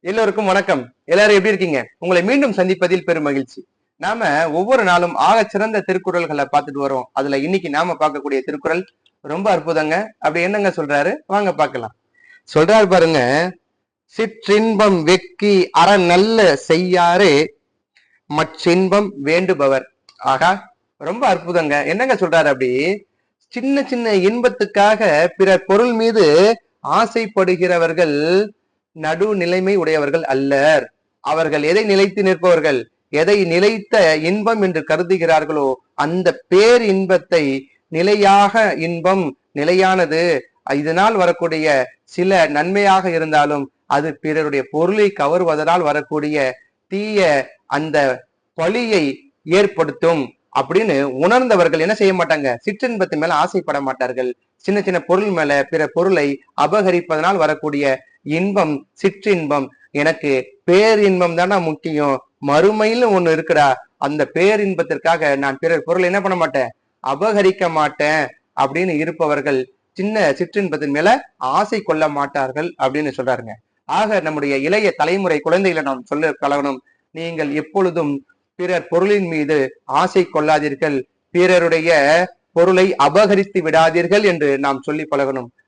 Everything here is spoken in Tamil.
எல்லோருக்கும் வணக்கம். எல்லாரும் எப்படி இருக்கீங்க? உங்களை மீண்டும் சந்திப்பதில் பெரும் மகிழ்ச்சி. நாம ஒவ்வொரு நாளும் ஆக சிறந்த திருக்குறள்களை பார்த்துட்டு வரோம். அதுல இன்னைக்கு நாம பார்க்கக்கூடிய திருக்குறள் ரொம்ப அற்புதங்க. அப்படி என்னங்க சொல்றாரு? வாங்க பார்க்கலாம். சொல்றாரு பாருங்க சிற்றின்பம் வெக்கி அற நல்ல செய்யாரே மற்றின்பம் வேண்டுபவர். ஆகா ரொம்ப அற்புதங்க. என்னங்க சொல்றாரு அப்படி? சின்ன சின்ன இன்பத்துக்காக பிற பொருள் மீது ஆசைப்படுகிறவர்கள் நடுநிலைமை உடையவர்கள் அல்லர். அவர்கள் எதை நிலைத்து நிற்பவர்கள்? எதை நிலைத்த இன்பம் என்று கருதுகிறார்களோ அந்த பேர் இன்பத்தை நிலையாக இன்பம் நிலையானது. இதனால் வரக்கூடிய சில நன்மையாக இருந்தாலும் அது பிறருடைய பொருளை கவருவதனால் வரக்கூடிய தீய அந்த பழியை ஏற்படுத்தும் அப்படின்னு உணர்ந்தவர்கள் என்ன செய்ய மாட்டாங்க? சிற்றின்பத்து மேல ஆசைப்பட மாட்டார்கள். சின்ன சின்ன பொருள் மேல பிற பொருளை அபகரிப்பதனால் வரக்கூடிய இன்பம் சிற்றின்பம். எனக்கு பேரின்பம் தானே முக்கியம். மறுமையில் ஒண்ணு இருக்குடா. அந்த பேரின்பத்திற்காக நான் பிறர் பொருள் என்ன பண்ண மாட்டேன்? அபகரிக்க மாட்டேன் அப்படின்னு இருப்பவர்கள் சின்ன சிற்றின்பத்தின் மேல ஆசை கொள்ள மாட்டார்கள் அப்படின்னு சொல்றாருங்க. ஆக நம்முடைய இளைய தலைமுறை குழந்தைகளை நாம் சொல்ல கலவனும் நீங்கள் எப்பொழுதும் பிறர் பொருளின் மீது ஆசை கொள்ளாதீர்கள். பிறருடைய பொருளை அபகரித்து விடாதீர்கள் என்று நாம் சொல்லி பழகணும்.